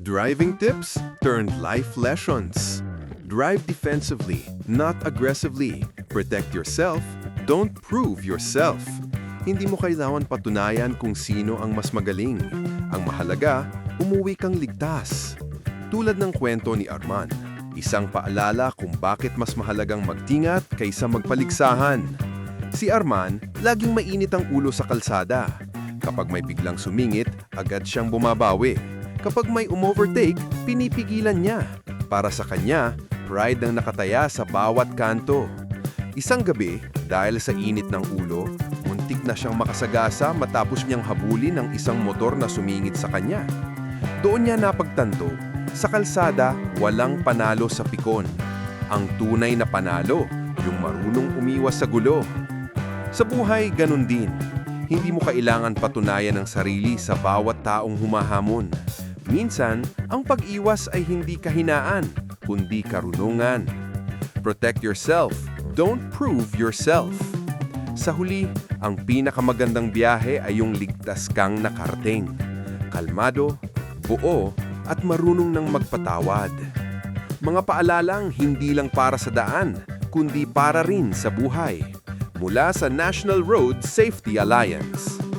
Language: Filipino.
Driving tips turned life lessons. Drive defensively, not aggressively. Protect yourself, don't prove yourself. Hindi mo kailangan patunayan kung sino ang mas magaling. Ang mahalaga, umuwi kang ligtas. Tulad ng kwento ni Arman, isang paalala kung bakit mas mahalagang magtingat kaysa magpaligsahan. Si Arman, laging mainit ang ulo sa kalsada. Kapag may biglang sumingit, agad siyang bumabawi. Kapag may umovertake, pinipigilan niya. Para sa kanya, pride ang nakataya sa bawat kanto. Isang gabi, dahil sa init ng ulo, muntik na siyang makasagasa matapos niyang habulin ng isang motor na sumingit sa kanya. Doon niya napagtanto, sa kalsada, walang panalo sa pikon. Ang tunay na panalo, yung marunong umiwas sa gulo. Sa buhay, ganun din. Hindi mo kailangan patunayan ang sarili sa bawat taong humahamon. Minsan, ang pag-iwas ay hindi kahinaan, kundi karunungan. Protect yourself, don't prove yourself. Sa huli, ang pinakamagandang biyahe ay yung ligtas kang nakarating. Kalmado, buo, at marunong ng magpatawad. Mga paalalang hindi lang para sa daan, kundi para rin sa buhay. Mula sa National Road Safety Alliance.